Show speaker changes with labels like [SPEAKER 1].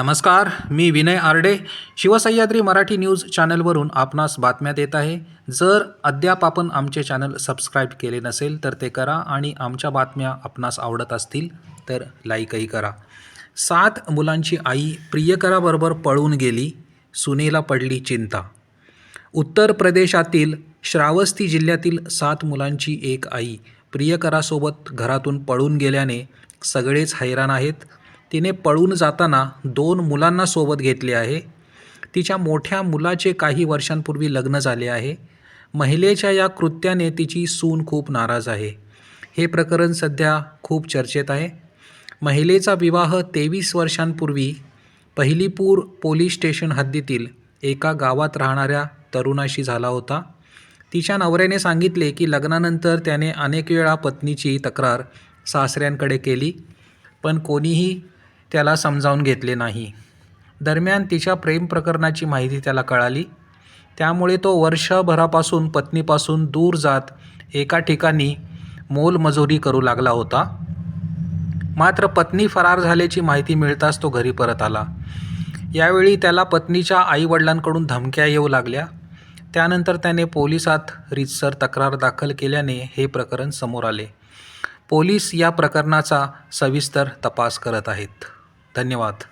[SPEAKER 1] नमस्कार मी विनय आरडे शिवसह्याद्री मराठी न्यूज चॅनलवरून आपणास बातम्या देत आहे. जर अद्याप आपण आमचे चॅनल सबस्क्राईब केले नसेल तर ते करा आणि आमच्या बातम्या आपणास आवडत असतील तर लाईकही करा. सात मुलांची आई प्रियकराबरोबर पळून गेली सुनेला पडली चिंता. उत्तर प्रदेशातील श्रावस्ती जिल्ह्यातील सात मुलांची एक आई प्रियकरासोबत घरातून पळून गेल्याने सगळेच हैराण आहेत. तिने पळून जाताना दोन मुलांना सोबत घेतले आहे. तिच्या मोठ्या मुलाचे काही वर्षांपूर्वी लग्न झाले आहे. महिलेच्या या कृत्याने तिची सून खूप नाराज आहे. हे प्रकरण सध्या खूप चर्चेत आहे. महिलेचा विवाह तेवीस वर्षांपूर्वी पहिलीपूर पोलीस स्टेशन हद्दीतील एका गावात राहणाऱ्या तरुणाशी झाला होता. तिच्या नवऱ्याने सांगितले की लग्नानंतर त्याने अनेक वेळा पत्नीची तक्रार सासऱ्यांकडे केली पण कोणीही त्याला समजावून घेतले नाही. दरम्यान तिच्या प्रेम प्रकरणाची माहिती त्याला कळाली. त्यामुळे तो वर्षभरापासून पत्नीपासून दूर जात एका ठिकाणी मोलमजुरी करू लागला होता. मात्र पत्नी फरार झाल्याची माहिती मिळताच तो घरी परत आला. यावेळी त्याला पत्नीच्या आईवडिलांकडून धमक्या येऊ लागल्या. त्यानंतर त्याने पोलिसात रीतसर तक्रार दाखल केल्याने हे प्रकरण समोर आले. पोलीस या प्रकरणाचा सविस्तर तपास करत आहेत. धन्यवाद.